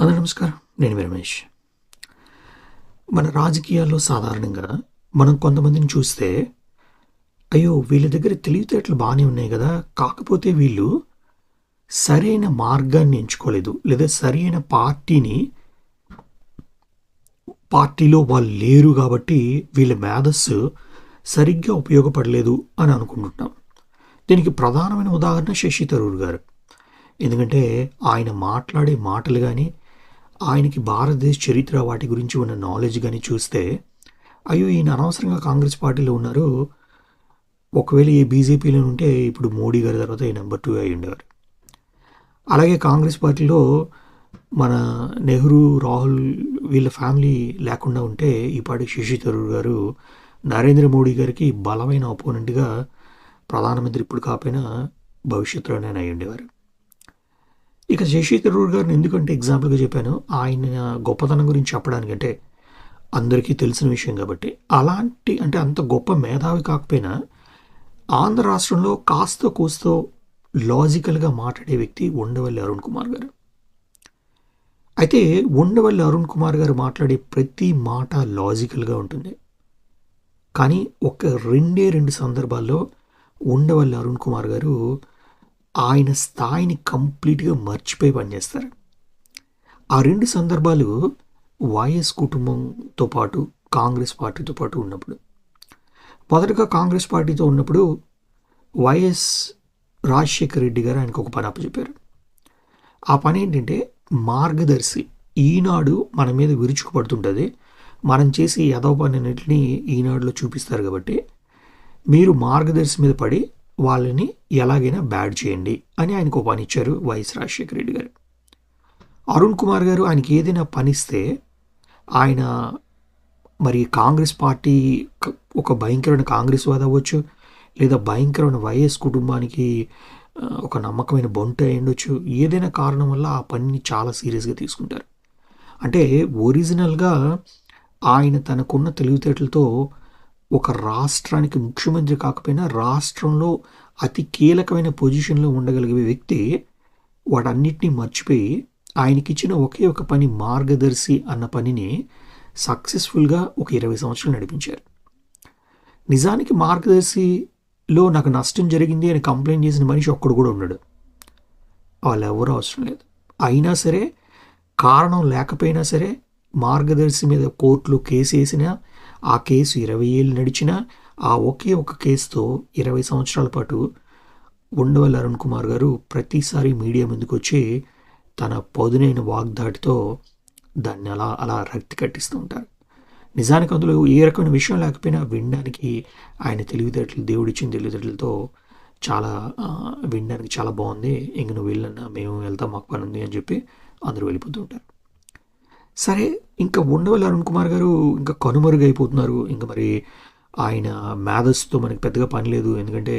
అందరూ నమస్కారం. నేను రమేష్. మన రాజకీయాల్లో సాధారణంగా మనం కొంతమందిని చూస్తే అయ్యో వీళ్ళ దగ్గర తెలివితేటలు బాగానే ఉన్నాయి కదా కాకపోతే వీళ్ళు సరైన మార్గాన్ని ఎంచుకోలేదు లేదా సరైన పార్టీని పార్టీలో వాళ్ళు లేరు కాబట్టి వీళ్ళ మేధస్సు సరిగ్గా ఉపయోగపడలేదు అని అనుకుంటున్నాం దీనికి ప్రధానమైన ఉదాహరణ శశి తరూర్ గారు. ఎందుకంటే ఆయన మాట్లాడే మాటలు కానీ ఆయనకి భారతదేశ చరిత్ర వాటి గురించి ఉన్న నాలెడ్జ్ కానీ చూస్తే అయ్యో ఈయన అనవసరంగా కాంగ్రెస్ పార్టీలో ఉన్నారు. ఒకవేళ ఈ బీజేపీలో ఉంటే ఇప్పుడు మోడీ గారి తర్వాత ఈ నెంబర్ టూ అయి ఉండేవారు. అలాగే కాంగ్రెస్ పార్టీలో మన నెహ్రూ రాహుల్ వీళ్ళ ఫ్యామిలీ లేకుండా ఉంటే ఈ పాటి శశి తరూర్ గారు నరేంద్ర మోడీ గారికి బలమైన అపోనెంట్గా ప్రధానమంత్రి ఇప్పుడు కాకపోయినా భవిష్యత్తులోనే అయి ఉండేవారు. ఇక శశి తరూర్ గారిని ఎందుకంటే ఎగ్జాంపుల్గా చెప్పాను ఆయన గొప్పతనం గురించి చెప్పడానికంటే అందరికీ తెలిసిన విషయం కాబట్టి. అలాంటి అంటే అంత గొప్ప మేధావి కాకపోయినా ఆంధ్ర రాష్ట్రంలో కాస్త కూస్తో లాజికల్గా మాట్లాడే వ్యక్తి ఉండవల్లి అరుణ్ కుమార్ గారు. అయితే ఉండవల్లి అరుణ్ కుమార్ గారు మాట్లాడే ప్రతి మాట లాజికల్గా ఉంటుంది. కానీ ఒక రెండే రెండు సందర్భాల్లో ఉండవల్లి అరుణ్ కుమార్ గారు ఆయన స్థాయిని కంప్లీట్గా మర్చిపోయి పనిచేస్తారు ఆ రెండు సందర్భాలు వైఎస్ కుటుంబంతో పాటు కాంగ్రెస్ పార్టీతో పాటు ఉన్నప్పుడు. మొదటగా కాంగ్రెస్ పార్టీతో ఉన్నప్పుడు వైఎస్ రాజశేఖర్ రెడ్డి గారు ఆయనకు ఒక పని అప్పచెప్పారు. ఆ పని ఏంటంటే మార్గదర్శి ఈనాడు మన మీద విరుచుకుపడుతుంటుంది. మనం చేసి యదవ పనిన్నింటినీ ఈనాడులో చూపిస్తారు కాబట్టి మీరు మార్గదర్శి మీద పడి వాళ్ళని ఎలాగైనా బ్యాడ్ చేయండి అని ఆయనకు ఒక పని ఇచ్చారు వైఎస్ రాజశేఖర రెడ్డి గారు. అరుణ్ కుమార్ గారు ఆయనకి ఏదైనా పనిస్తే ఆయన మరి కాంగ్రెస్ పార్టీ ఒక భయంకరమైన కాంగ్రెస్ వాది అవ్వచ్చు లేదా భయంకరమైన వైఎస్ కుటుంబానికి ఒక నమ్మకమైన బొంట అయ్యుండొచ్చు ఏదైనా కారణం వల్ల ఆ పనిని చాలా సీరియస్గా తీసుకుంటారు. అంటే ఒరిజినల్గా ఆయన తనకున్న తెలివితేటలతో ఒక రాష్ట్రానికి ముఖ్యమంత్రి కాకపోయినా రాష్ట్రంలో అతి కీలకమైన పొజిషన్లో ఉండగలిగే వ్యక్తి వాటన్నిటినీ మర్చిపోయి ఆయనకిచ్చిన ఒకే ఒక పని మార్గదర్శి అన్న పనిని సక్సెస్ఫుల్గా ఒక ఇరవై సంవత్సరాలు నడిపించారు. నిజానికి మార్గదర్శిలో నాకు నష్టం జరిగింది అని కంప్లైంట్ చేసిన మనిషి ఒక్కడు కూడా ఉన్నాడు వాళ్ళు ఎవరూ అవసరం లేదు. అయినా సరే కారణం లేకపోయినా సరే మార్గదర్శి మీద కోర్టులో కేసు వేసినా ఆ కేసు ఇరవై ఏళ్ళు నడిచినా ఆ ఒకే ఒక కేసుతో ఇరవై సంవత్సరాల పాటు ఉండవల్లి అరుణ్ కుమార్ గారు ప్రతిసారి మీడియా ముందుకు వచ్చి తన పదునైన వాగ్దాటితో దాన్ని అలా అలా రక్తి కట్టిస్తూ ఉంటారు. నిజానికి అందులో ఏ రకమైన విషయం లేకపోయినా వినడానికి ఆయన తెలివితేటలు దేవుడిచ్చిన తెలివితేటలతో చాలా వినడానికి చాలా బాగుంది. ఇంక నువ్వు వెళ్ళన్నా మేము వెళ్తాం మాకు పని ఉంది అని చెప్పి అందరూ వెళ్ళిపోతూ ఉంటారు. సరే ఇంకా ఉండవల్లి అరుణ్ కుమార్ గారు ఇంకా కనుమరుగైపోతున్నారు. ఇంకా మరి ఆయన మేధస్తో మనకి పెద్దగా పని లేదు. ఎందుకంటే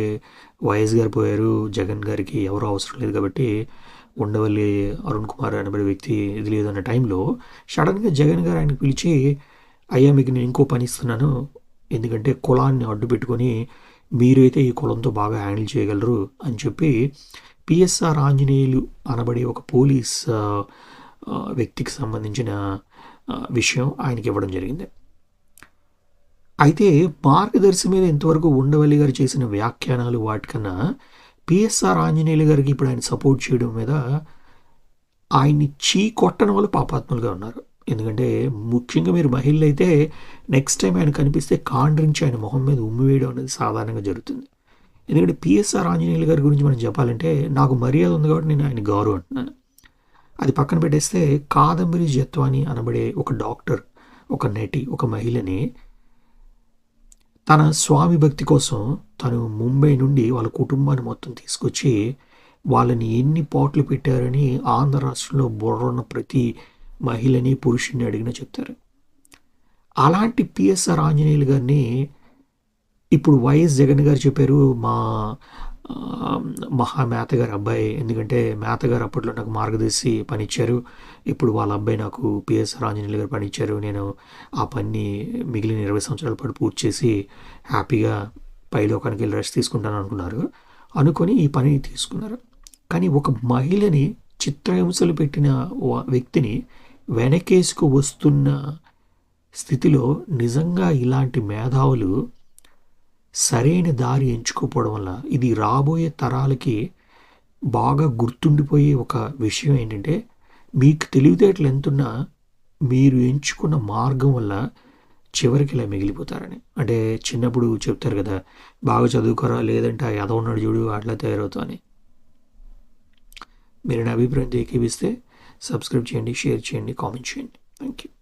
వైఎస్ గారు పోయారు జగన్ గారికి ఎవరు అవసరం లేదు కాబట్టి ఉండవల్లి అరుణ్ కుమార్ అనబడే వ్యక్తి ఇది లేదు అన్న టైంలో సడన్గా జగన్ గారు ఆయనకు పిలిచి అయ్యా మీకు నేను ఇంకో పని ఇస్తున్నాను. ఎందుకంటే కులాన్ని అడ్డు పెట్టుకొని మీరైతే ఈ కులంతో బాగా హ్యాండిల్ చేయగలరు అని చెప్పి పిఎస్ఆర్ ఆంజనేయులు అనబడే ఒక పోలీస్ వ్యక్తికి సంబంధించిన విషయం ఆయనకి ఇవ్వడం జరిగింది. అయితే మార్గదర్శి మీద ఇంతవరకు ఉండవల్లి గారు చేసిన వ్యాఖ్యానాలు వాటికన్నా పిఎస్ఆర్ ఆంజనేయులు గారికి ఇప్పుడు ఆయన సపోర్ట్ చేయడం మీద ఆయన్ని చీ కొట్టడం వల్ల పాపాత్ములుగా ఉన్నారు. ఎందుకంటే ముఖ్యంగా మీరు మహిళలు అయితే నెక్స్ట్ టైం ఆయన కనిపిస్తే కాండ్రించి ఆయన మొహం మీద ఉమ్మి వేయడం అనేది సాధారణంగా జరుగుతుంది. ఎందుకంటే పిఎస్ఆర్ ఆంజనేయులు గారి గురించి మనం చెప్పాలంటే నాకు మర్యాద ఉంది కాబట్టి నేను ఆయన గౌరవం అంటున్నాను. అది పక్కన పెట్టేస్తే కాదంబరి జత్వాని అనబడే ఒక డాక్టర్ ఒక నటి ఒక మహిళని తన స్వామి భక్తి కోసం తను ముంబై నుండి వాళ్ళ కుటుంబాన్ని మొత్తం తీసుకొచ్చి వాళ్ళని ఎన్ని పోట్లు పెట్టారని ఆంధ్ర రాష్ట్రంలో బుర్రన్న ప్రతి మహిళని పురుషుని అడిగినా చెప్తారు. అలాంటి పిఎస్ఆర్ ఆంజనేయులు గారిని ఇప్పుడు వైఎస్ జగన్ గారు చెప్పారు మా మహా మేతగారు అబ్బాయి ఎందుకంటే మేతగారు అప్పట్లో నాకు మార్గదర్శి పని ఇచ్చారు ఇప్పుడు వాళ్ళ అబ్బాయి నాకు పిఎస్ రాంజనేయులు గారు పని ఇచ్చారు నేను ఆ పని మిగిలిన ఇరవై సంవత్సరాల పాటు పూర్తి చేసి హ్యాపీగా పైలోకానికి వెళ్ళి రెస్ట్ తీసుకుంటాను అనుకున్నారు. అనుకొని ఈ పని తీసుకున్నారు. కానీ ఒక మహిళని చిత్రహింసలు పెట్టిన వ్యక్తిని వెనకేసుకు వస్తున్న స్థితిలో నిజంగా ఇలాంటి మేధావులు సరైన దారి ఎంచుకోపోవడం వల్ల ఇది రాబోయే తరాలకి బాగా గుర్తుండిపోయే ఒక విషయం ఏంటంటే మీకు తెలివితేటలు ఎంతున్నా మీరు ఎంచుకున్న మార్గం వల్ల చివరికి ఇలా మిగిలిపోతారని. అంటే చిన్నప్పుడు చెప్తారు కదా బాగా చదువుకోరా లేదంటే ఆ ఉన్నాడు చూడు అట్లా తయారవుతా అని. మీరు నా అభిప్రాయం ఏకీవిస్తే సబ్స్క్రైబ్ చేయండి షేర్ చేయండి కామెంట్ చేయండి. Thank you